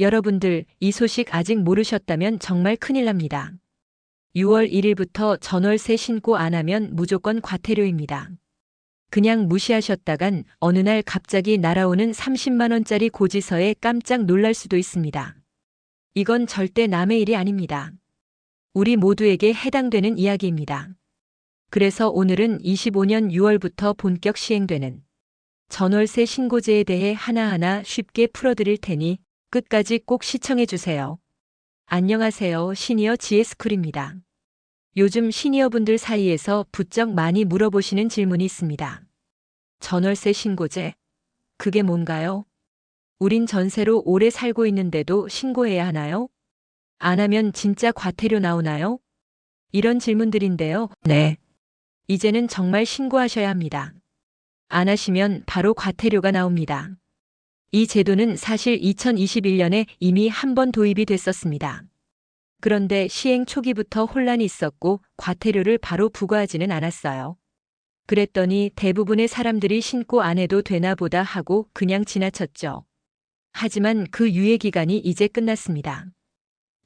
여러분들 이 소식 아직 모르셨다면 정말 큰일 납니다. 6월 1일부터 전월세 신고 안 하면 무조건 과태료입니다. 그냥 무시하셨다간 어느 날 갑자기 날아오는 30만원짜리 고지서에 깜짝 놀랄 수도 있습니다. 이건 절대 남의 일이 아닙니다. 우리 모두에게 해당되는 이야기입니다. 그래서 오늘은 25년 6월부터 본격 시행되는 전월세 신고제에 대해 하나하나 쉽게 풀어드릴 테니 끝까지 꼭 시청해 주세요. 안녕하세요. 시니어 GS쿨입니다. 요즘 시니어분들 사이에서 부쩍 많이 물어보시는 질문이 있습니다. 전월세 신고제. 그게 뭔가요? 우린 전세로 오래 살고 있는데도 신고해야 하나요? 안 하면 진짜 과태료 나오나요? 이런 질문들인데요. 네. 이제는 정말 신고하셔야 합니다. 안 하시면 바로 과태료가 나옵니다. 이 제도는 사실 2021년에 이미 한 번 도입이 됐었습니다. 그런데 시행 초기부터 혼란이 있었고 과태료를 바로 부과하지는 않았어요. 그랬더니 대부분의 사람들이 신고 안 해도 되나 보다 하고 그냥 지나쳤죠. 하지만 그 유예 기간이 이제 끝났습니다.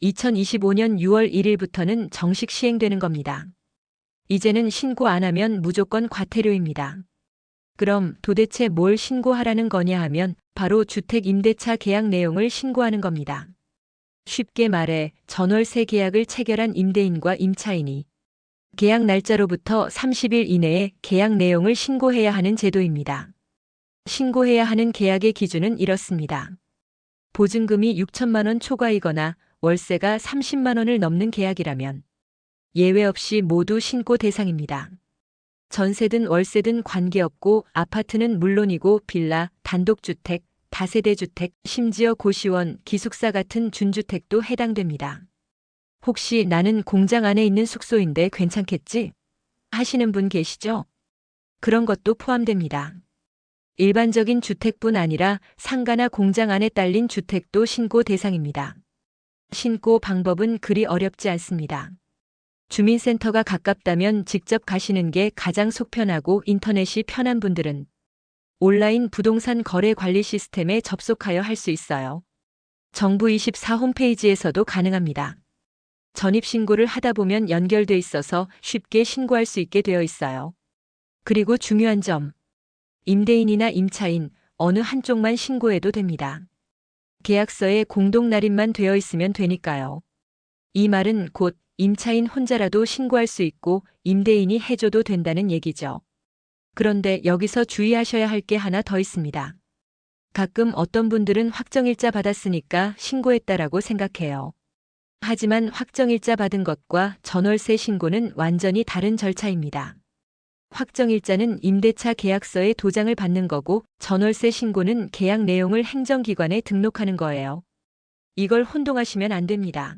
2025년 6월 1일부터는 정식 시행되는 겁니다. 이제는 신고 안 하면 무조건 과태료입니다. 그럼 도대체 뭘 신고하라는 거냐 하면 바로 주택 임대차 계약 내용을 신고하는 겁니다. 쉽게 말해 전월세 계약을 체결한 임대인과 임차인이 계약 날짜로부터 30일 이내에 계약 내용을 신고해야 하는 제도입니다. 신고해야 하는 계약의 기준은 이렇습니다. 보증금이 6천만 원 초과이거나 월세가 30만 원을 넘는 계약이라면 예외 없이 모두 신고 대상입니다. 전세든 월세든 관계없고 아파트는 물론이고 빌라, 단독주택, 다세대 주택, 심지어 고시원, 기숙사 같은 준주택도 해당됩니다. 혹시 나는 공장 안에 있는 숙소인데 괜찮겠지? 하시는 분 계시죠? 그런 것도 포함됩니다. 일반적인 주택뿐 아니라 상가나 공장 안에 딸린 주택도 신고 대상입니다. 신고 방법은 그리 어렵지 않습니다. 주민센터가 가깝다면 직접 가시는 게 가장 속편하고 인터넷이 편한 분들은 온라인 부동산 거래 관리 시스템에 접속하여 할 수 있어요. 정부 24 홈페이지에서도 가능합니다. 전입신고를 하다 보면 연결돼 있어서 쉽게 신고할 수 있게 되어 있어요. 그리고 중요한 점. 임대인이나 임차인 어느 한쪽만 신고해도 됩니다. 계약서에 공동 날인만 되어 있으면 되니까요. 이 말은 곧 임차인 혼자라도 신고할 수 있고 임대인이 해줘도 된다는 얘기죠. 그런데 여기서 주의하셔야 할 게 하나 더 있습니다. 가끔 어떤 분들은 확정일자 받았으니까 신고했다라고 생각해요. 하지만 확정일자 받은 것과 전월세 신고는 완전히 다른 절차입니다. 확정일자는 임대차 계약서에 도장을 받는 거고 전월세 신고는 계약 내용을 행정기관에 등록하는 거예요. 이걸 혼동하시면 안 됩니다.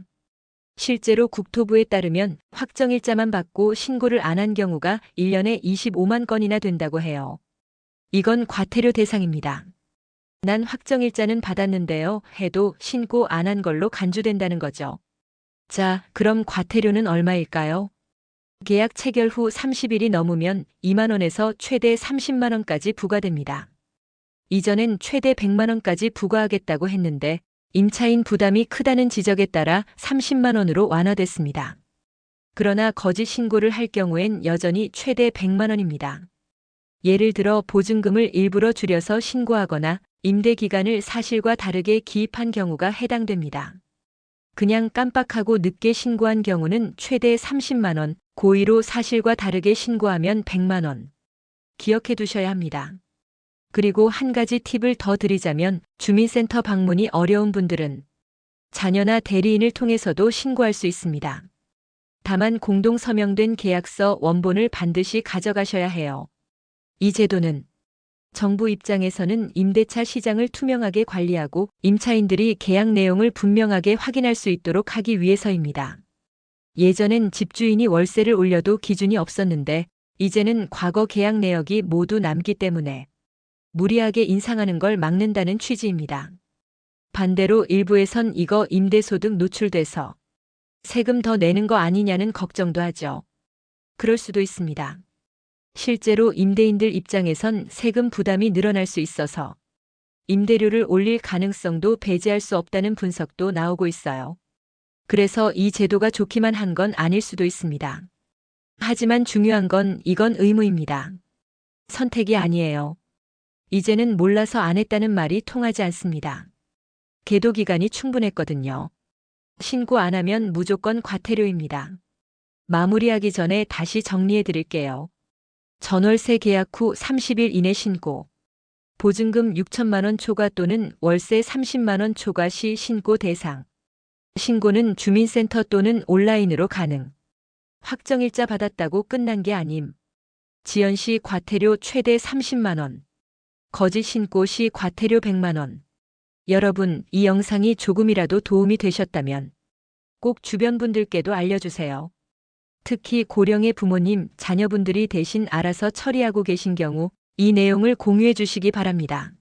실제로 국토부에 따르면 확정일자만 받고 신고를 안 한 경우가 1년에 25만 건이나 된다고 해요. 이건 과태료 대상입니다. 난 확정일자는 받았는데요 해도 신고 안 한 걸로 간주된다는 거죠. 자, 그럼 과태료는 얼마일까요? 계약 체결 후 30일이 넘으면 2만원에서 최대 30만원까지 부과됩니다. 이전엔 최대 100만원까지 부과하겠다고 했는데 임차인 부담이 크다는 지적에 따라 30만 원으로 완화됐습니다. 그러나 거짓 신고를 할 경우엔 여전히 최대 100만 원입니다. 예를 들어 보증금을 일부러 줄여서 신고하거나 임대 기간을 사실과 다르게 기입한 경우가 해당됩니다. 그냥 깜빡하고 늦게 신고한 경우는 최대 30만원, 고의로 사실과 다르게 신고하면 100만원. 기억해 두셔야 합니다. 그리고 한 가지 팁을 더 드리자면 주민센터 방문이 어려운 분들은 자녀나 대리인을 통해서도 신고할 수 있습니다. 다만 공동 서명된 계약서 원본을 반드시 가져가셔야 해요. 이 제도는 정부 입장에서는 임대차 시장을 투명하게 관리하고 임차인들이 계약 내용을 분명하게 확인할 수 있도록 하기 위해서입니다. 예전엔 집주인이 월세를 올려도 기준이 없었는데 이제는 과거 계약 내역이 모두 남기 때문에 무리하게 인상하는 걸 막는다는 취지입니다. 반대로 일부에선 이거 임대소득 노출돼서 세금 더 내는 거 아니냐는 걱정도 하죠. 그럴 수도 있습니다. 실제로 임대인들 입장에선 세금 부담이 늘어날 수 있어서 임대료를 올릴 가능성도 배제할 수 없다는 분석도 나오고 있어요. 그래서 이 제도가 좋기만 한 건 아닐 수도 있습니다. 하지만 중요한 건 이건 의무입니다. 선택이 아니에요. 이제는 몰라서 안 했다는 말이 통하지 않습니다. 계도 기간이 충분했거든요. 신고 안 하면 무조건 과태료입니다. 마무리하기 전에 다시 정리해 드릴게요. 전월세 계약 후 30일 이내 신고. 보증금 6천만 원 초과 또는 월세 30만 원 초과 시 신고 대상. 신고는 주민센터 또는 온라인으로 가능. 확정일자 받았다고 끝난 게 아님. 지연 시 과태료 최대 30만 원. 거짓 신고 시 과태료 100만 원. 여러분, 이 영상이 조금이라도 도움이 되셨다면 꼭 주변 분들께도 알려주세요. 특히 고령의 부모님, 자녀분들이 대신 알아서 처리하고 계신 경우 이 내용을 공유해 주시기 바랍니다.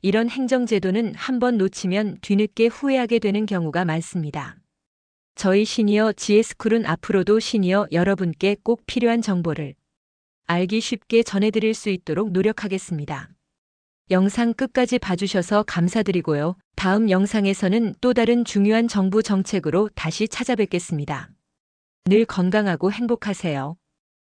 이런 행정제도는 한번 놓치면 뒤늦게 후회하게 되는 경우가 많습니다. 저희 시니어 GS쿨은 앞으로도 시니어 여러분께 꼭 필요한 정보를 알기 쉽게 전해드릴 수 있도록 노력하겠습니다. 영상 끝까지 봐주셔서 감사드리고요. 다음 영상에서는 또 다른 중요한 정부 정책으로 다시 찾아뵙겠습니다. 늘 건강하고 행복하세요.